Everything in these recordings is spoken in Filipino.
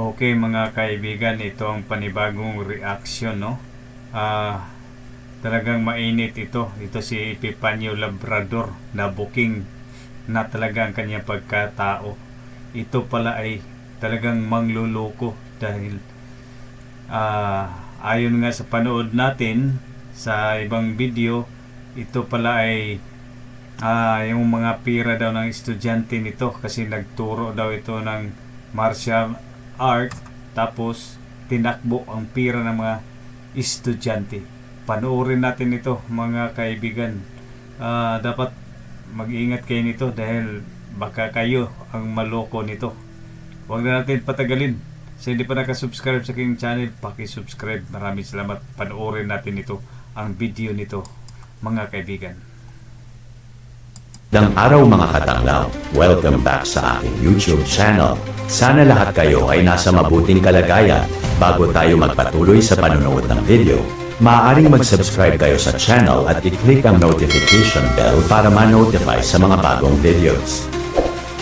Okay mga kaibigan, ito ang panibagong reaction no. Ah, talagang mainit ito. Ito si Epifanio Labrador na booking na talaga ang kanyang pagkatao. Ito pala ay talagang mangluloko dahil ah, ayon nga sa panood natin sa ibang video, ito pala ay ah, yung mga pira daw ng estudyante nito kasi nagturo daw ito ng martial art tapos tinakbo ang pira ng mga estudyante. Panoorin natin ito mga kaibigan. Ah, dapat mag-ingat kayo nito dahil baka kayo ang maloko nito. Huwag na natin patagalin. Sa hindi pa nakasubscribe sa aking channel, paki-subscribe. Maraming salamat. Panoorin natin ito, ang video nito, mga kaibigan. Magandang araw mga katanglaw. Welcome back sa aking YouTube channel. Sana lahat kayo ay nasa mabuting kalagayan. Bago tayo magpatuloy sa panonood ng video, maaaring mag-subscribe kayo sa channel at i-click ang notification bell para ma-notify sa mga bagong videos.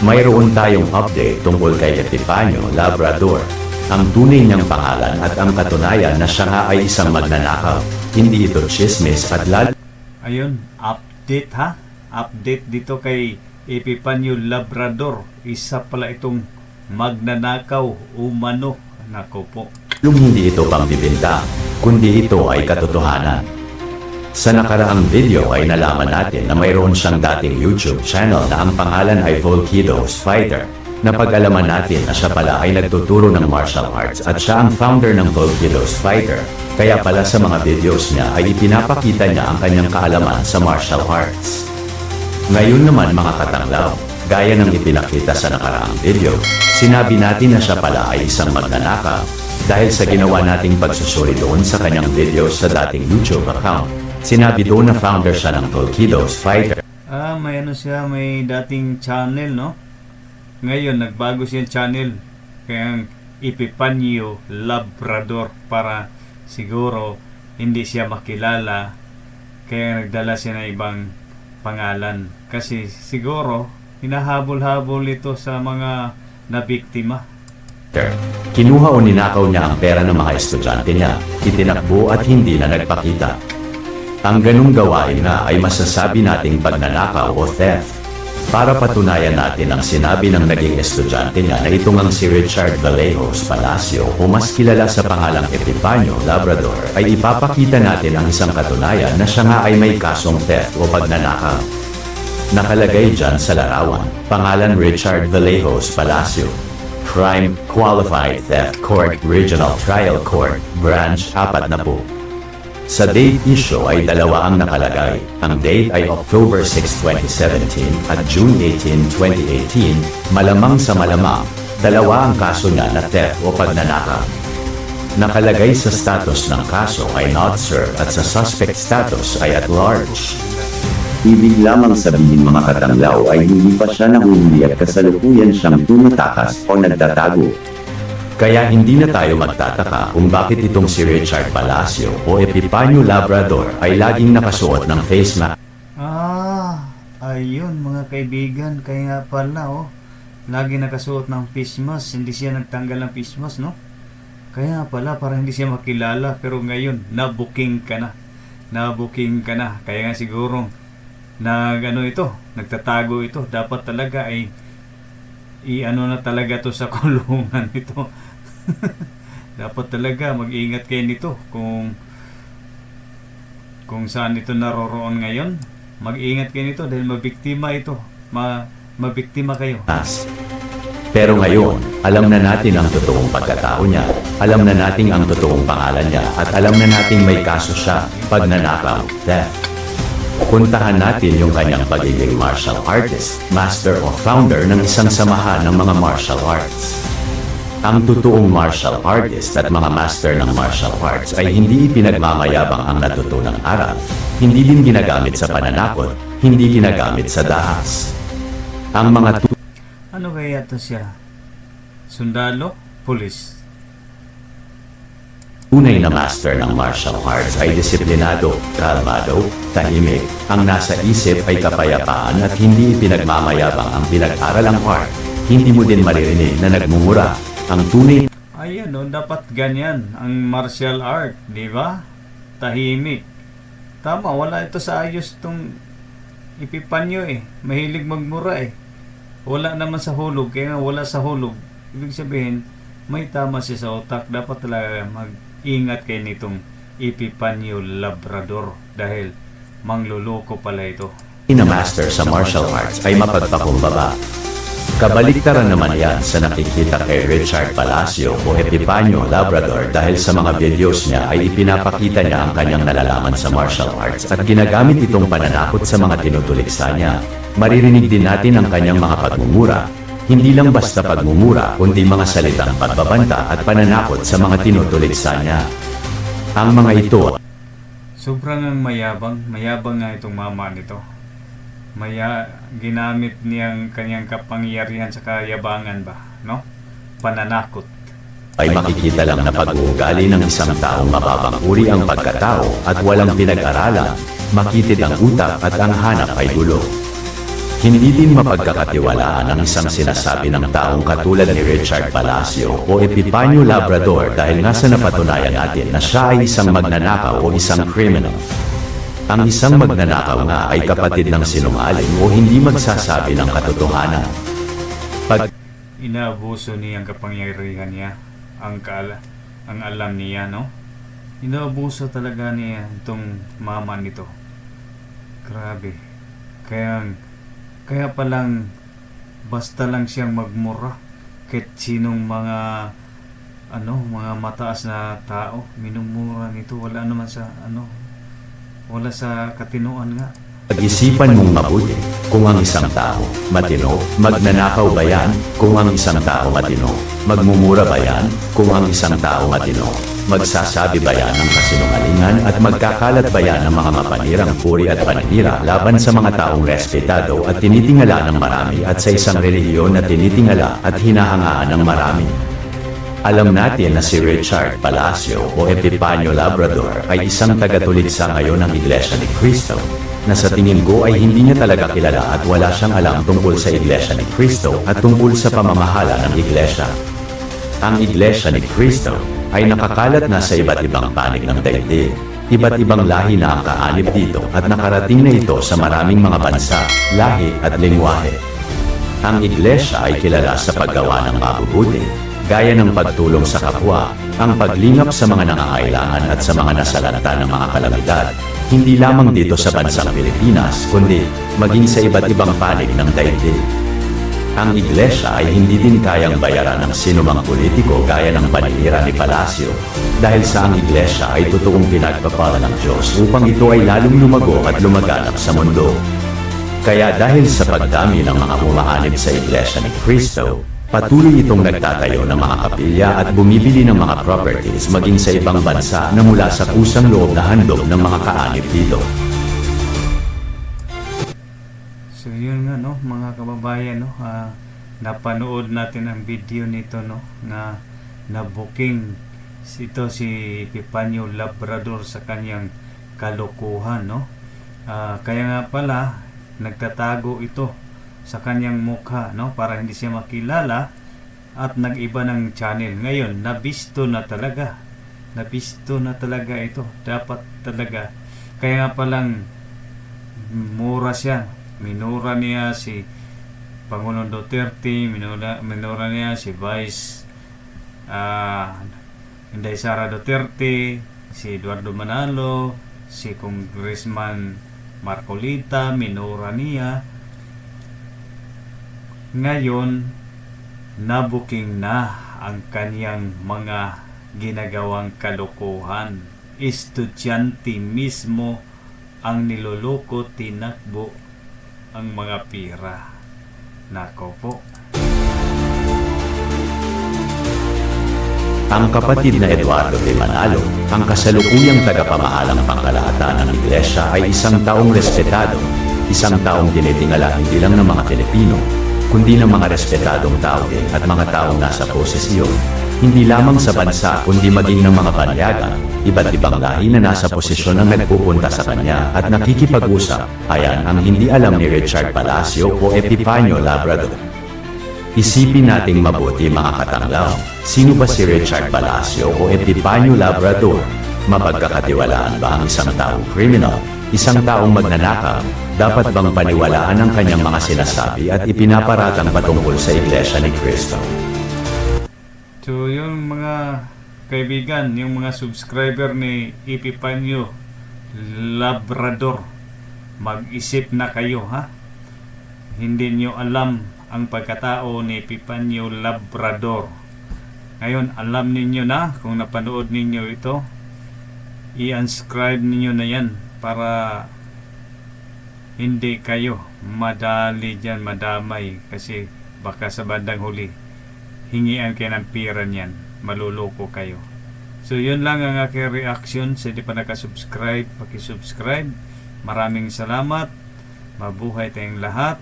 Mayroon tayong update tungkol kay Epifanio Labrador. Ang tunay niyang pangalan at ang katunayan na siya nga ay isang magnanakaw. Hindi ito chismis at lalo Ayun, update ha? Update dito kay Epifanio Labrador. Isa pala itong magnanakaw umano. Nako po. Yung hindi ito pambibinta, kundi ito ay katotohanan. Sa nakaraang video ay nalaman natin na mayroon siyang dating YouTube channel na ang pangalan ay Volkidos Fighter. Napag-alaman natin na siya pala ay nagtuturo ng martial arts at siya ang founder ng Volkidos Fighter. Kaya pala sa mga videos niya ay ipinapakita niya ang kanyang kaalaman sa martial arts. Ngayon naman mga katanglaw, gaya ng ipinakita sa nakaraang video, sinabi natin na siya pala ay isang magnanakaw dahil sa ginawa nating pagsusuri doon sa kanyang videos sa dating YouTube account. Sinabi doon na founder siya ng Volkidos Fighter Ah, may ano siya, may dating channel, no? Ngayon, nagbago siya channel. Kaya Epifanio Labrador para siguro hindi siya makilala. Kaya nagdala siya ng ibang pangalan. Kasi siguro, hinahabol-habol ito sa mga nabiktima. Kinuha o ninakaw niya ang pera ng mga estudyante niya, itinakbo at hindi na nagpakita. Ang ganung gawain nga ay masasabi nating pagnanakaw o theft. Para patunayan natin ang sinabi ng naging estudyante niya na itong si Richard Vallejos Palacio o mas kilala sa pangalang Epifanio Labrador ay ipapakita natin ang isang katunayan na siya nga ay may kasong theft o pagnanakaw. Nakalagay dyan sa larawan, pangalan Richard Vallejos Palacio. Crime Qualified Theft Court Regional Trial Court Branch 4 na po. Sa date issue ay dalawa ang nakalagay. Ang date ay October 6, 2017 at June 18, 2018. Malamang sa malamang, dalawa ang kaso niya na theft o pagnanakaw. Nakalagay sa status ng kaso ay not served at sa suspect status ay at large. Ibig lamang sabihin mga katanglaw ay hindi pa siya nahuli at kasalukuyan siyang tumatakas o nagtatago. Kaya hindi na tayo magtataka kung bakit itong si Richard Palacio o Epifanio Labrador ay laging nakasuot ng face mask Ah, ayun mga kaibigan. Kaya pala, oh. Lagi nakasuot ng face mask. Hindi siya nagtanggal ng face mask, no? Kaya pala, para hindi siya makilala. Pero ngayon, na-booking ka na. Na-booking ka na. Kaya nga siguro, nag ano ito, nagtatago ito. Dapat talaga ay i-ano na talaga to sa kulungan ito. Dapat talaga mag-ingat kayo nito kung kung saan ito naroroon ngayon. Mag-ingat kayo nito dahil mabiktima ito. Ma mabiktima kayo. Pero ngayon, alam na natin ang totoong pagkatao niya, alam na natin ang totoong pangalan niya, at alam na natin may kaso siya, pagnanakaw, theft. Puntahan natin yung kanyang pagiging martial artist, master o founder ng isang samahan ng mga martial arts. Ang totoong martial artist at mga master ng martial arts ay hindi ipinagmamayabang ang natutunang aral, hindi din ginagamit sa pananakot, hindi ginagamit sa dahas. Ang mga Ano kaya to siya? Sundalo? Pulis? Tunay na master ng martial arts ay disiplinado, kalmado, tahimik. Ang nasa isip ay kapayapaan at hindi ipinagmamayabang ang pinag-aralang art. Hindi mo din maririnig na nagmumura. Ang tunay Ayan, no, dapat ganyan ang martial art, di ba? Tahimik. Tama, wala ito sa ayos tong ipipanyo eh. Mahilig magmura eh. Wala naman sa hulog, kaya wala sa hulog. Ibig sabihin, may tama siya sa utak. Dapat talaga mag-ingat kayo nitong ipipanyo labrador dahil mangluloko pala ito. na master sa martial arts ay mapagpakumbaba. Kabaliktaran naman yan sa nakikita kay Richard Palacio o Epipanyo Labrador dahil sa mga videos niya ay ipinapakita niya ang kanyang nalalaman sa martial arts at ginagamit itong pananakot sa mga tinutuliksa niya. Maririnig din natin ang kanyang mga pagmumura. Hindi lang basta pagmumura kundi mga salitang pagbabanta at pananakot sa mga tinutuliksa niya. Ang mga ito Sobrang ang mayabang, mayabang nga itong mama nito. Maya, ginamit niyang kanyang kapangyarihan sa kayabangan ba, no? Pananakot. ay makikita lang na pag-uugali ng isang taong mababang uri ang pagkatao at walang pinag-aralan, makitid ang utak at ang hanap ay gulo. Hindi din mapagkakatiwalaan ang isang sinasabi ng taong katulad ni Richard Palacio o Epipanyo Labrador dahil nga sa napatunayan natin na siya ay isang magnanakaw o isang criminal. Ang isang magnanakaw nga ay kapatid ng sinungaling o hindi magsasabi ng katotohanan. Pag Inaabuso niya ang kapangyarihan niya, ang kaala, ang alam niya, no? Inaabuso talaga niya itong mama nito. Grabe. Kaya, kaya palang basta lang siyang magmura kahit sinong mga ano, mga mataas na tao, minumura nito. Wala naman sa ano, wala sa katinuan nga. Pag-isipan mong mabuti kung ang isang tao matino, magnanakaw ba yan kung ang isang tao matino, magmumura ba yan kung ang isang tao matino, magsasabi ba yan ng kasinungalingan at magkakalat ba yan ng mga mapanirang puri at paninira laban sa mga taong respetado at tinitingala ng marami at sa isang relihiyon na tinitingala at hinahangaan ng marami. Alam natin na si Richard Palacio o Epipanyo Labrador ay isang tagatuligsa ngayon ng Iglesia ni Cristo na sa tingin ko ay hindi niya talaga kilala at wala siyang alam tungkol sa Iglesia ni Cristo at tungkol sa pamamahala ng Iglesia. Ang Iglesia ni Cristo ay nakakalat na sa iba't ibang panig ng daigdig. Iba't ibang lahi na ang kaanib dito at nakarating na ito sa maraming mga bansa, lahi at lingwahe. Ang iglesia ay kilala sa paggawa ng mabubuti, gaya ng pagtulong sa kapwa, ang paglingap sa mga nangangailangan at sa mga nasalanta ng mga kalamidad, hindi lamang dito sa bansang Pilipinas, kundi maging sa iba't ibang panig ng daigdig. Ang iglesia ay hindi din kayang bayaran ng sinumang politiko gaya ng paninira ni Palacio, dahil sa ang iglesia ay totoong pinagpapala ng Diyos upang ito ay lalong lumago at lumaganap sa mundo. Kaya dahil sa pagdami ng mga umaanib sa Iglesia ni Cristo, patuloy itong nagtatayo ng mga kapilya at bumibili ng mga properties maging sa ibang bansa na mula sa kusang loob na handog ng mga kaanib dito. Kababayan no, ah, napanood natin ang video nito no na na booking ito si Pipanyo Labrador sa kanyang kalokohan no. Ah, kaya nga pala nagtatago ito sa kanyang mukha no para hindi siya makilala at nag-iba ng channel. Ngayon, nabisto na talaga. Nabisto na talaga ito. Dapat talaga. Kaya nga palang mura siya. Minura niya si Pangulong Duterte, minura, minura niya si Vice ah Inday Sara Duterte, si Eduardo Manalo, si Congressman Marcolita, minura niya. Ngayon, nabuking na ang kanyang mga ginagawang kalokohan. Estudyante mismo ang niloloko, tinakbo ang mga pira. Nako po. Ang kapatid na Eduardo de Manalo, ang kasalukuyang tagapamahalang pangkalahatan ng iglesia ay isang taong respetado, isang taong tinitingala hindi lang ng mga Pilipino, kundi ng mga respetadong tao din at mga taong nasa posisyon, hindi lamang sa bansa kundi maging ng mga banyaga, iba't ibang lahi na nasa posisyon ang nagpupunta sa kanya at nakikipag-usap, ayan ang hindi alam ni Richard Palacio o Epipanyo Labrador. Isipin nating mabuti mga katanglaw. Sino ba si Richard Palacio o Epipanyo Labrador? Mapagkakatiwalaan ba ang isang taong criminal? Isang taong magnanakaw? Dapat bang paniwalaan ang kanyang mga sinasabi at ipinaparatang patungkol sa Iglesia ni Cristo? So, yung mga kaibigan, yung mga subscriber ni Ipipanyo Labrador, mag-isip na kayo, ha? Hindi nyo alam ang pagkatao ni Epipanyo Labrador. Ngayon, alam ninyo na kung napanood ninyo ito. I-unscribe ninyo na yan para hindi kayo madali dyan, madamay kasi baka sa bandang huli hingian kayo ng pira niyan. Maluloko kayo. So yun lang ang aking reaction sa di pa nakasubscribe pakisubscribe. Maraming salamat. Mabuhay tayong lahat.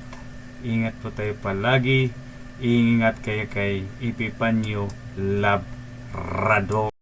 Ingat po tayo palagi. Ingat kayo kay Epipanyo Labrador